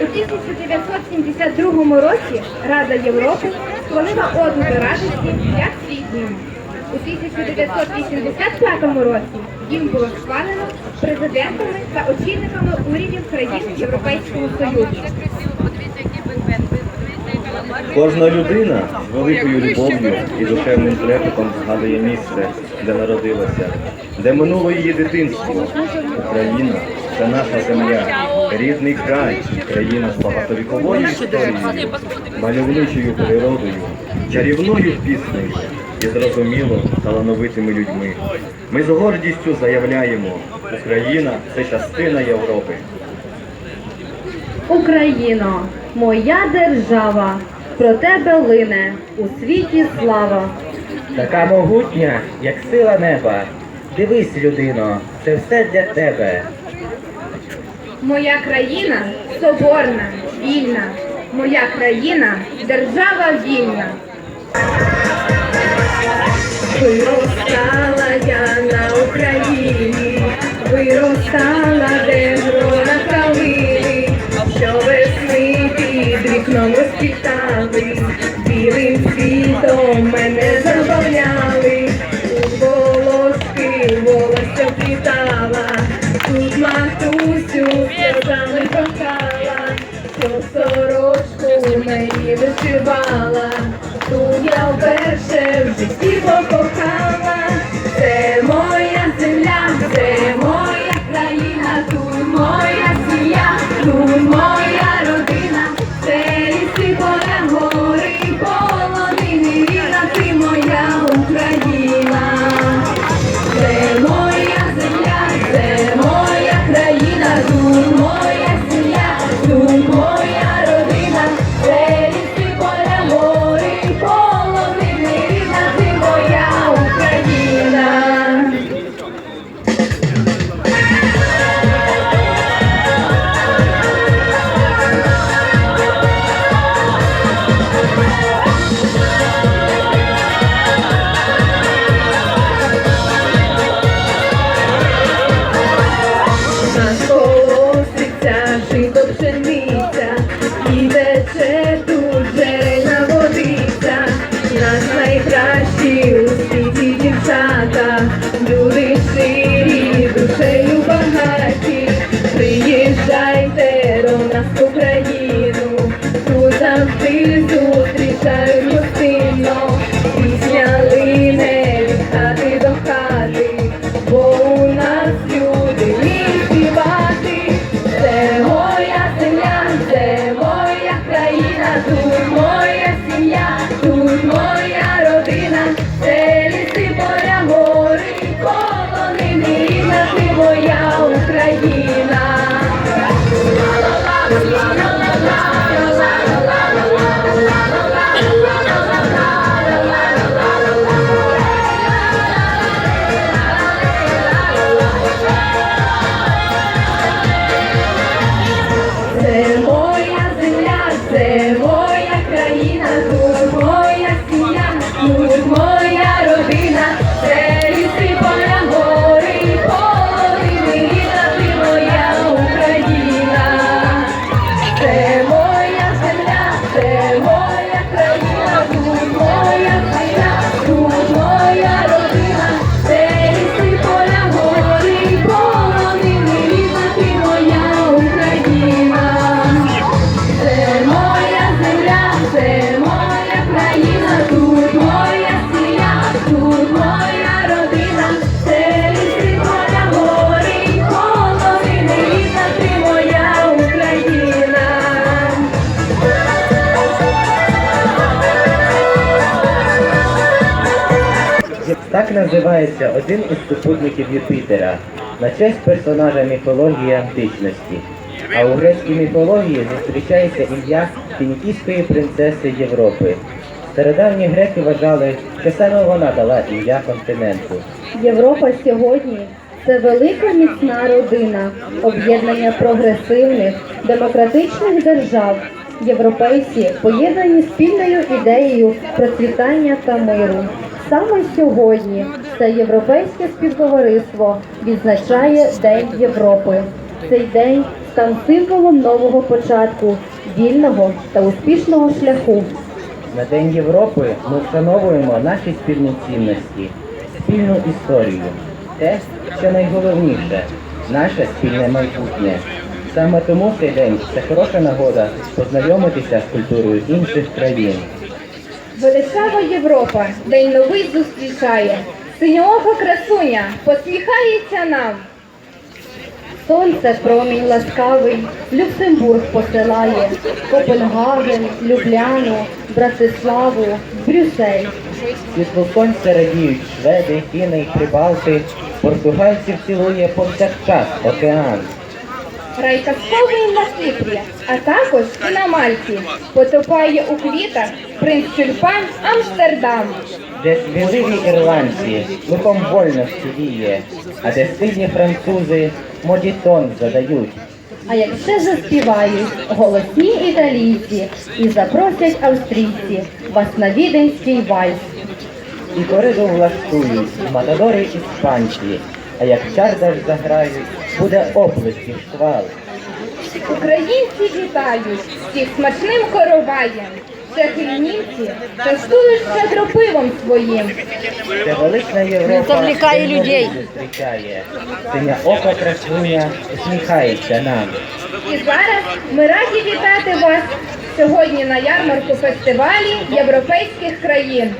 У 1972 році Рада Європи схвалила оду до радості як світньому. У 1985 році їм було схвалено президентами та очільниками урядів країн Європейського Союзу. Кожна людина з великою любов'ю і душевним трепетом згадує місце, де народилася, де минуло її дитинство. Україна це наша земля, рідний край, країна з багатовіковою історією, мальовничою природою, чарівною піснею і зрозуміло талановитими людьми. Ми з гордістю заявляємо, Україна це частина Європи. Україно, моя держава, про тебе лине у світі слава. Така могутня, як сила неба. Дивись, людино, це все для тебе. Моя країна соборна, вільна. Моя країна держава вільна. Виростала я на Україні, виростала, де грона калини, що весни під вікном розквітали, білим світом мене сльозами кохала, що сорочку неї вишивала, тут я вперше в житті покохала, це моя країна, називається один із супутників Юпітера на честь персонажа міфології античності. А у грецькій міфології зустрічається ім'я фінікійської принцеси Європи. Стародавні греки вважали, що саме вона дала ім'я континенту. Європа сьогодні це велика міцна родина, об'єднання прогресивних, демократичних держав. Європейці поєднані спільною ідеєю процвітання та миру. Саме сьогодні це європейське співтовариство відзначає День Європи. Цей день стан символом нового початку, вільного та успішного шляху. На День Європи ми вшановуємо наші спільні цінності, спільну історію, те, що найголовніше, наше спільне майбутнє. Саме тому цей день це хороша нагода познайомитися з культурою інших країн. Величава Європа, день новий зустрічає. Синьоока красуня посміхається нам. Сонце промінь ласкавий, Люксембург посилає, Копенгаген, Любляну, Братиславу, Брюссель. Світло сонця радіють шведи, фіни прибалти, португальців цілує повсякчас океан. Рай казковий на Кипрі, а також і на Мальті. Потопає у квітах принц тюльпан Амстердам. Де сміливі ірландці духом вольності віє, а де сильні французи модітон задають. А як ще заспівають голосні італійці і запросять австрійці вас на віденський вальс. І кориду влаштують матадори іспанці, а як чардаш заграють, буде оплесків шквал. Українці вітають всіх смачним короваєм. Чехи й німці частують щедро пивом своїм. Де велична Європа завлікає людей. зустрічає. Синя ока красуня усміхається нам. І зараз ми раді вітати вас сьогодні на ярмарку фестивалі європейських країн.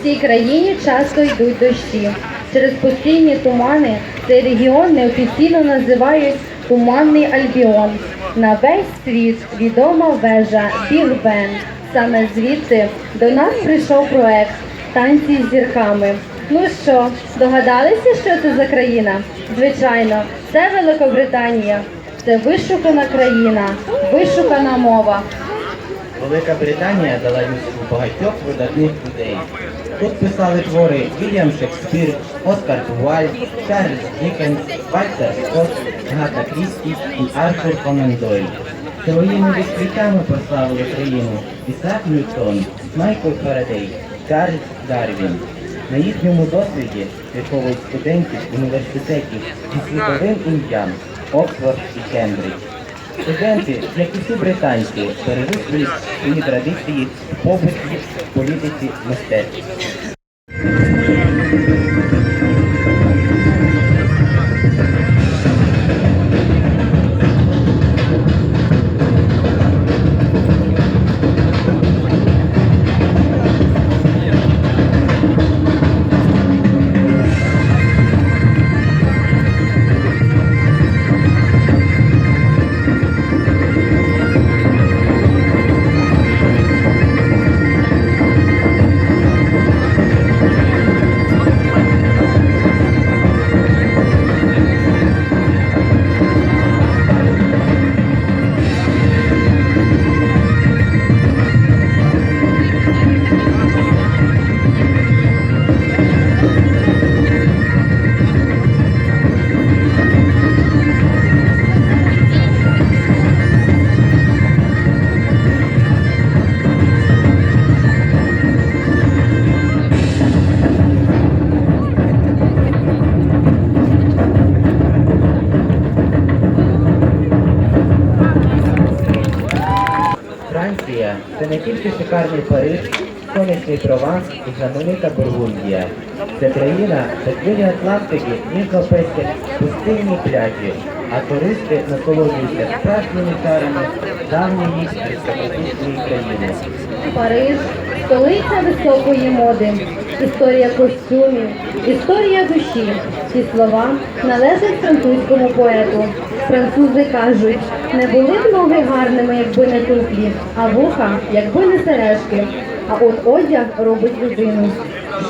В цій країні часто йдуть дощі. Через постійні тумани цей регіон неофіційно називають Туманний Альбіон. На весь світ відома вежа Біг Бен. Саме звідти до нас прийшов проект Танці з зірками. Ну що, догадалися, що це за країна? Звичайно, це Великобританія. Це вишукана країна, вишукана мова. Велика Британія дала людству багатьох видатних людей. Тут писали твори Вільям Шекспір, Оскар Уайльд, Чарльз Дікенс, Вальтер Скотт, Гата Крісті і Артур Конан Дойль. Своїми відкриттями прославили країну Ісаак Ньютон, Майкл Фарадей, Чарльз Дарвін. На їхньому досвіді виховують студентів університетів зі світовим ім'ям Оксфорд і Кембридж. Студенти, як і всі британці, перевикли свої традиції в побуті, політиці, мистецтві. Не шикарний Париж, сонячний Прованс і знаменита Бургундія. Це країна, де Атлантики пестять пустинні пляжі, а туристи насолоджуються справжніми чарами давньої християнської країни. Париж, столиця високої моди, історія костюмів, історія душі. Ці слова належать французькому поету. Французи кажуть, не були б ноги гарними, якби не туфлі, а вуха, якби не сережки. А от одяг робить людину.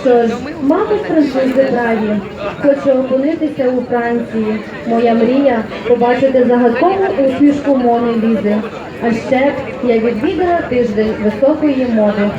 Що ж, мабуть, французи праві. Хочу опинитися у Франції. Моя мрія побачити загадкову усмішку Мони Лізи. А ще я відвідала тиждень високої моди.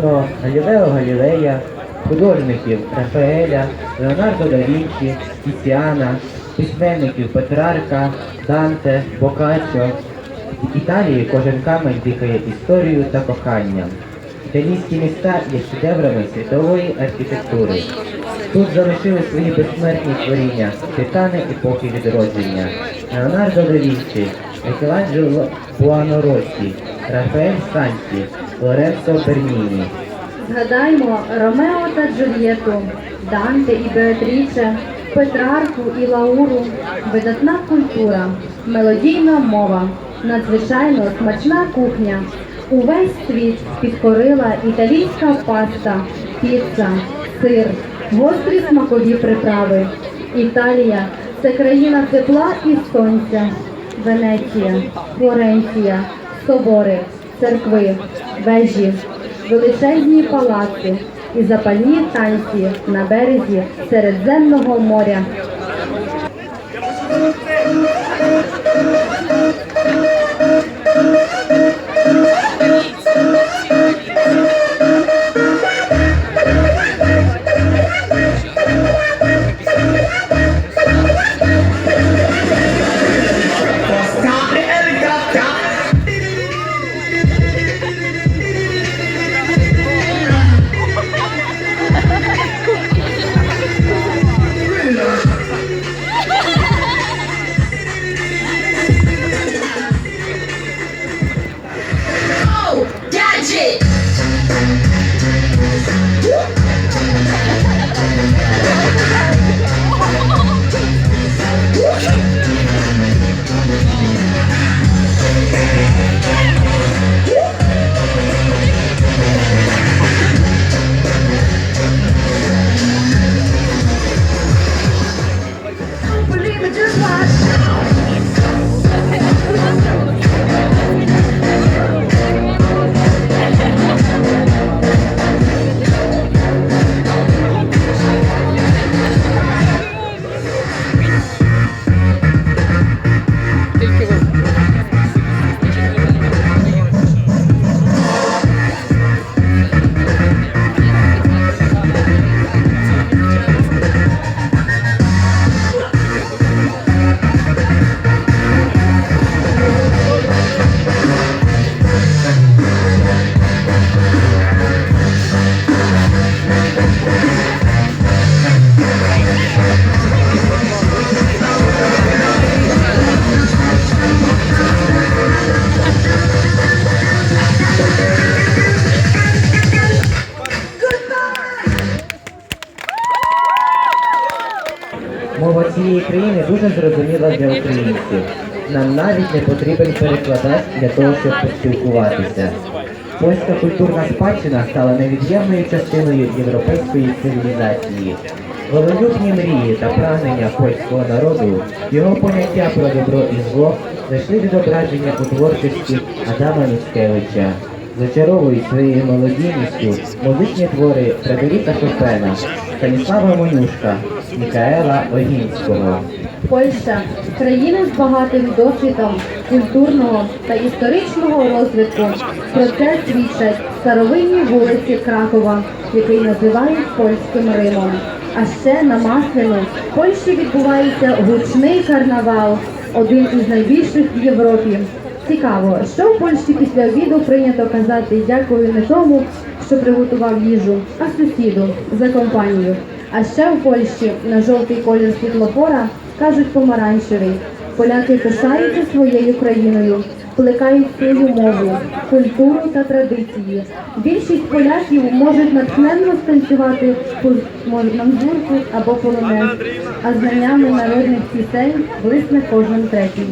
Бруно, Галілео Галілея, художників Рафаеля, Леонардо да Вінчі, Тіціана, письменників Петрарка, Данте, Бокаччо. В Італії кожен камень дихає історією та коханням. Італійські міста є шедеврами світової архітектури. Тут залишили свої безсмертні творіння титани епохи відродження. Леонардо да Вінчі, Мікеланджело Буаноросі, Рафаель Санті, Лоренцо Берніні. Згадаймо Ромео та Джульєту, Данте і Беатріче, Петрарку і Лауру, видатна культура, мелодійна мова, надзвичайно смачна кухня. Увесь світ підкорила італійська паста, піца, сир, гострі смакові приправи. Італія це країна тепла і сонця. Венеція, Флоренція, собори, церкви, вежі, величезні палаци і запальні танці на березі Середземного моря. Зрозуміла. Нам навіть не потрібен перекладач для того, щоб поспілкуватися. Польська культурна спадщина стала невід'ємною частиною європейської цивілізації. Волелюбні мрії та прагнення польського народу, його поняття про добро і зло знайшли відображення у творчості Адама Міцкевича. Зачаровують своєю молодійністю музичні твори Фредеріка Шопена, Станіслава Монюшка, Мікаела Огінського. Польща країна з багатим досвідом культурного та історичного розвитку. Про це свідчать старовинні вулиці Кракова, який називають польським Римом. А ще на Масляну в Польщі відбувається гучний карнавал, один із найбільших в Європі. Цікаво, що в Польщі після обіду прийнято казати дякую не тому, що приготував їжу, а сусіду за компанію. А ще в Польщі на жовтий колір світлофора кажуть помаранчевий. Поляки пишаються своєю країною, плекають свою мову, культуру та традиції. Більшість поляків можуть натхненно станцювати мандурку або полонез, а знаннями народних пісень блисне кожен третій.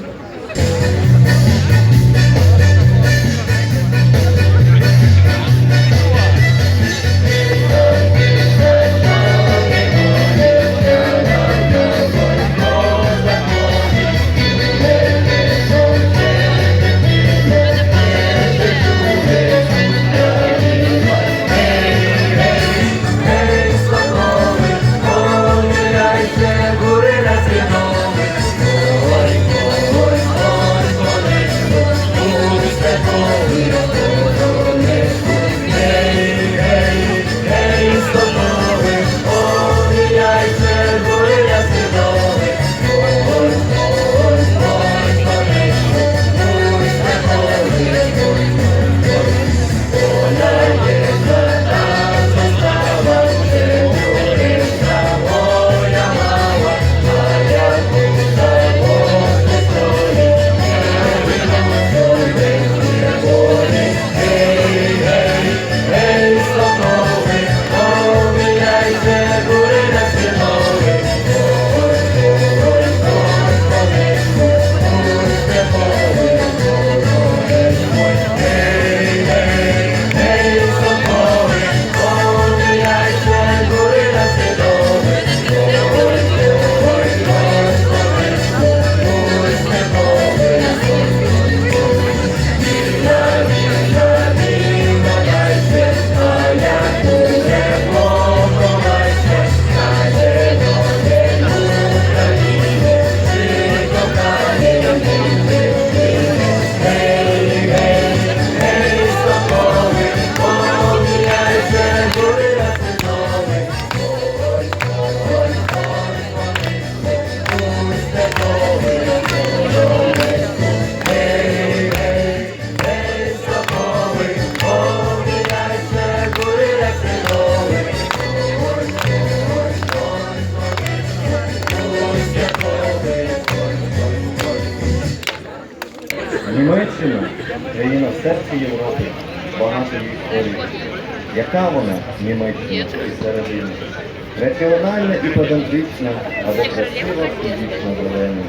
Педантична, але красива і вічно зелена.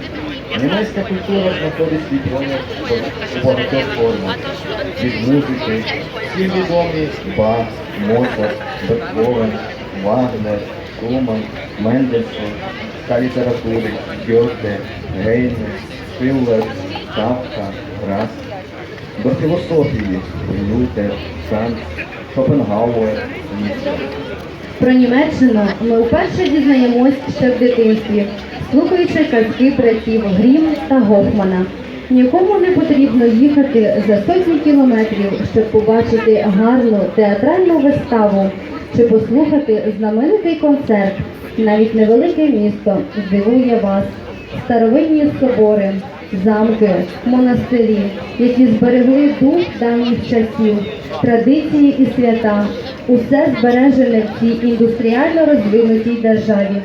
Німецька культура знаходить свій у багатьох формах. Від музики, всім відомі Бах, Моцарт, Бетховен, Вагнер, Шуман, Мендельсон, та літератури Гьоте, Гейне, Шиллер, Кавка, Рас. До філософії Лютер, Кант, Шопенгауер, Ніцше. Про Німеччину ми вперше дізнаємось ще в дитинстві, слухаючи казки братів Грім та Гофмана. Нікому не потрібно їхати за сотні кілометрів, щоб побачити гарну театральну виставу чи послухати знаменитий концерт. Навіть невелике місто здивує вас. Старовинні собори, замки, монастирі, які зберегли дух давніх часів, традиції і свята. Усе збережене в цій індустріально розвинутій державі.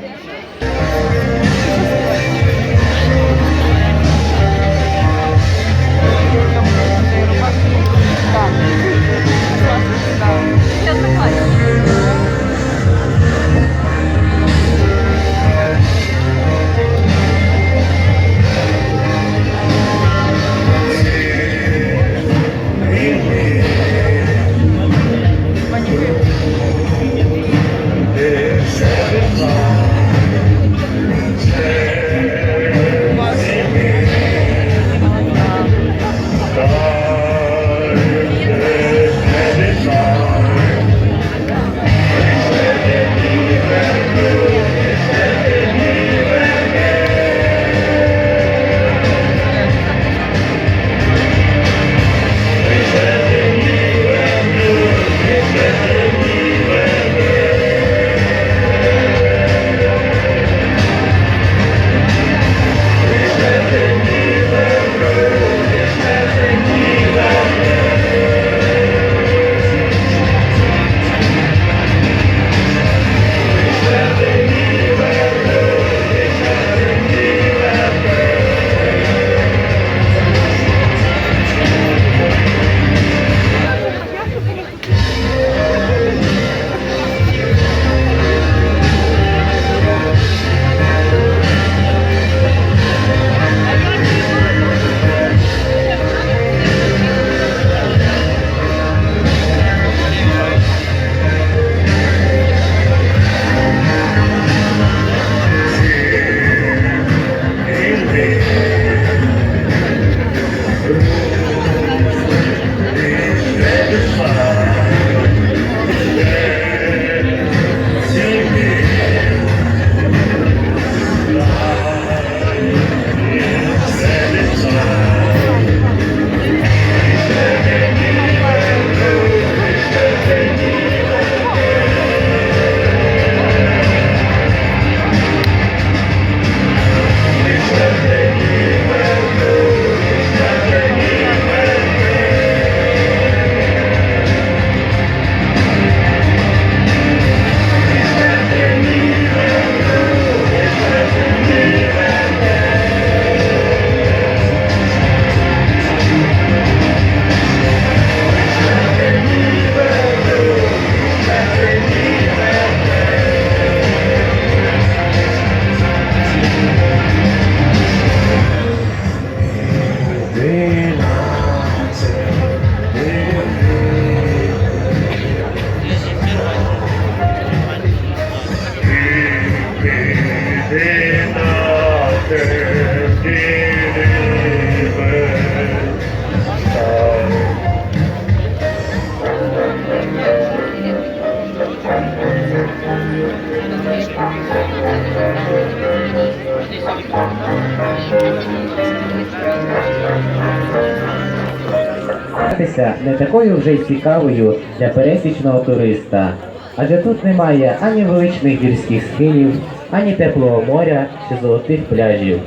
Вже цікавою для пересічного туриста. Адже тут немає ані величних гірських схилів, ані теплого моря чи золотих пляжів.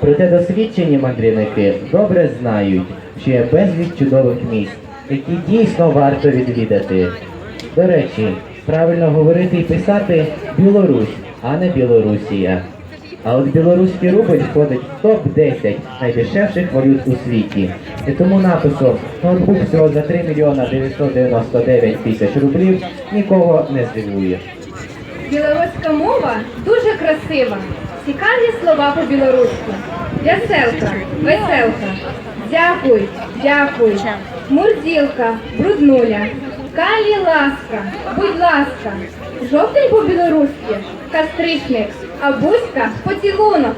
Проте досвідчені мандрівники добре знають, що є безліч чудових місць, які дійсно варто відвідати. До речі, правильно говорити і писати Білорусь, а не Білорусія. А от білоруський рубль входить в топ-10 найдешевших валют у світі. І тому напису ноутбук всього за 3 мільйона 999 тисяч рублів нікого не здивує. Білоруська мова дуже красива. Цікаві слова по-білоруськи. Веселка, веселка. Дякуй, дякуй. Мурзілка, бруднуля. Калі ласка, будь ласка. Жовтень по-білоруськи, кастричник, а Буська поцілунок.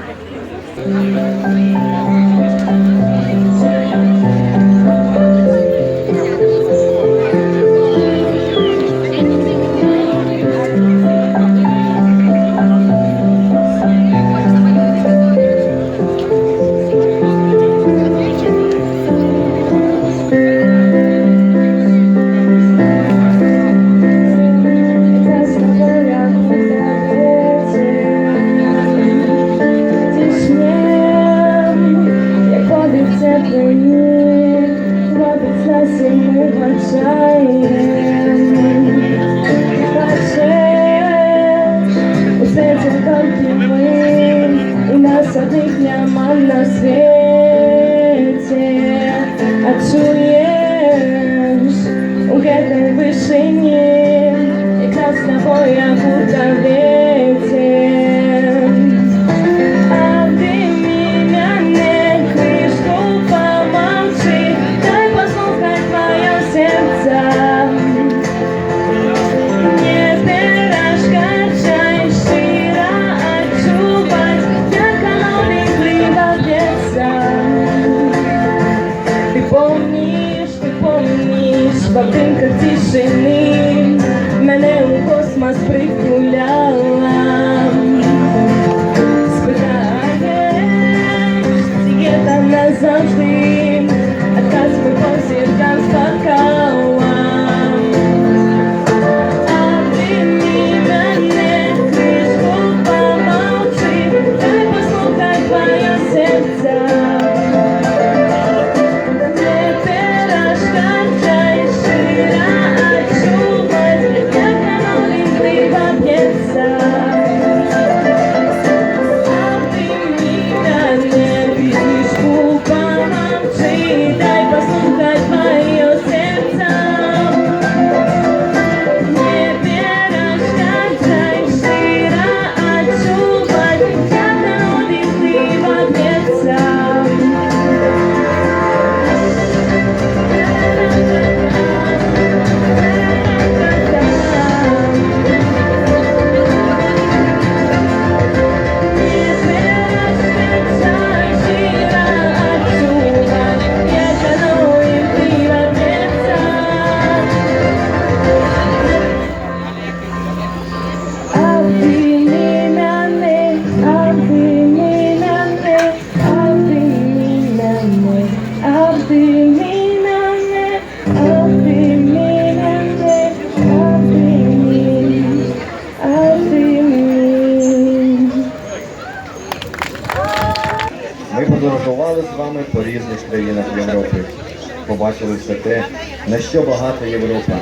Ми подорожували з вами по різних країнах Європи. Побачили все те, на що багата Європа.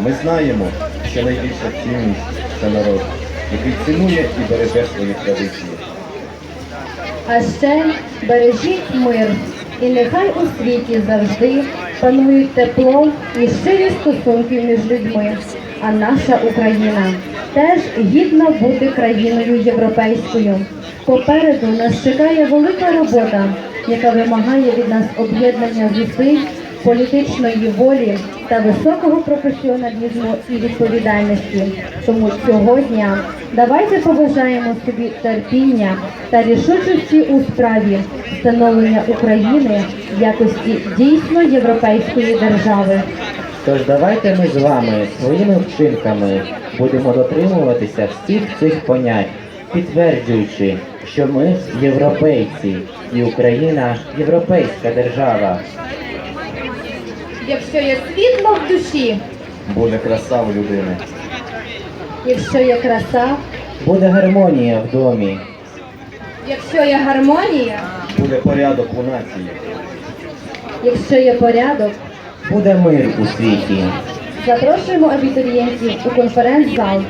Ми знаємо, що найбільша цінність це народ, який цінує і береже свої традиції. А ще бережіть мир, і нехай у світі завжди панують тепло і щирі стосунки між людьми. А наша Україна теж гідна бути країною європейською. Попереду нас чекає велика робота, яка вимагає від нас об'єднання зусиль, політичної волі та високого професіоналізму і відповідальності. Тому цього дня давайте побажаємо собі терпіння та рішучості у справі встановлення України в якості дійсно європейської держави. Тож давайте ми з вами своїми вчинками будемо дотримуватися всіх цих понять, підтверджуючи, що ми європейці і Україна європейська держава. Якщо є світло в душі, Буде краса в людини. Якщо є краса, Буде гармонія в домі. якщо є гармонія, Буде порядок у нації. якщо є порядок, Буде мир у світі. запрошуємо абітурієнтів у конференц-зал